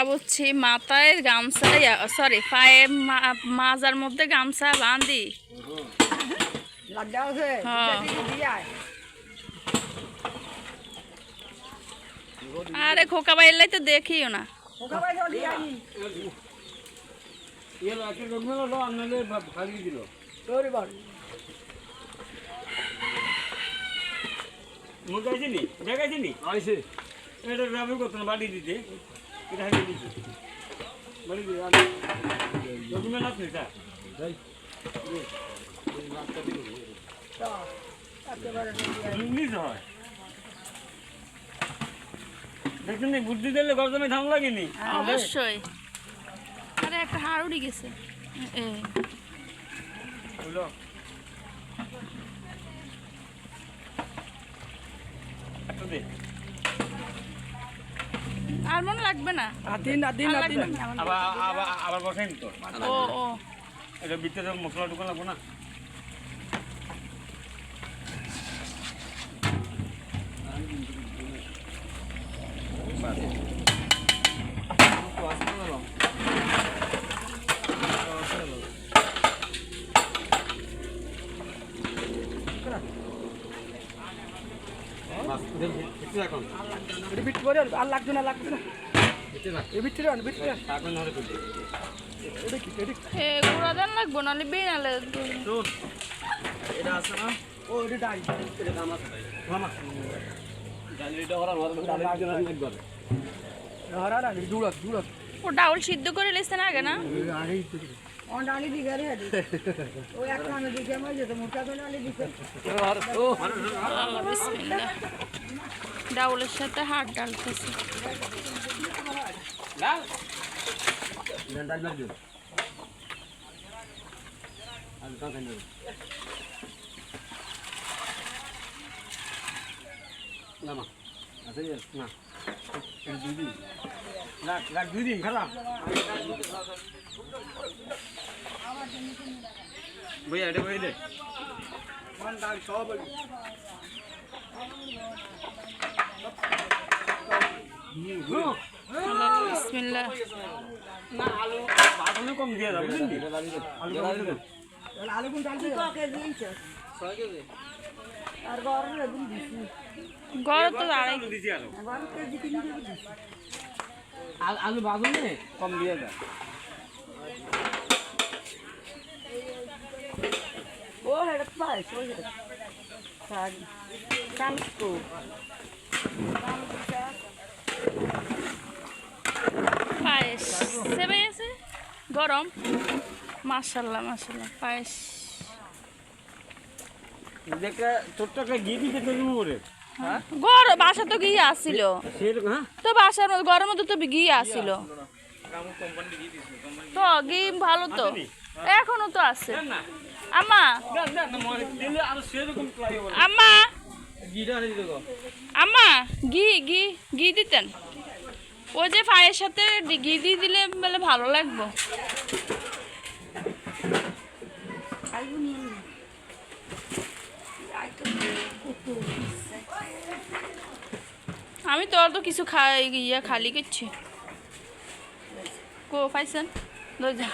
ভাবছি মাথায় গামছা সরি পায়ে মা- মাজার মধ্যে গামছা বাঁধি হ্যাঁ। আরে খোকা বাইলাই তো দেখিও না। মুখ আইছিনি দেখাইছিনি? আইছে। এটা কত না বাড়ি দিতে। হয় দেখছেন বুদ্ধি দিলে গরজমে ধান লাগেনি অবশ্যই। আরে একটা হাড় উড়ে গেছে। একটা দে। আর মনে লাগবে না? আদিন আদিন আদিন। আবার আবার আবার বসাই তো। ও ও। এটা ভিতরে মশলা ঢুকানো লাগবো না। এটা বিট করে আর লাগবে না লাগবে না। রে বিট রে এটা এটা লাগবো নাহলে বেনালে ও এটা ডাই হারা না জুড়ত জুড়ত ও ডাউল সিদ্ধ করে লেছেন আগে না? ও ডাউলের সাথে হাড় ডালতেছে। ভাইয়া এটা বই দে আল্লাহ বিসমিল্লাহ আলু কম দিয়ে যাবে বুঝলি আলু কম দিয়ে দাও। আলু আলু আলু দাও কালকো পায়েস। সেবাই আছে? গরম। মাশাল্লাহ মাশাল্লাহ পায়েস। দেখে ঘি দিতে গরম বাসা তো ঘি আসছিল হ্যাঁ? তো বাসার মধ্যে গরমের মধ্যে তো ঘি আসছিল তো ঘি ভালো তো। এখনও তো আছে। না। আম্মা। ঘি ঘি ঘি দিতেন। ওই যে পায়ের সাথে ঘি দিয়ে দিলে বলে ভালো লাগবো। আমি তো অত কিছু খাই, ইয়া খালি করছি। কো, পাইছেন? যা।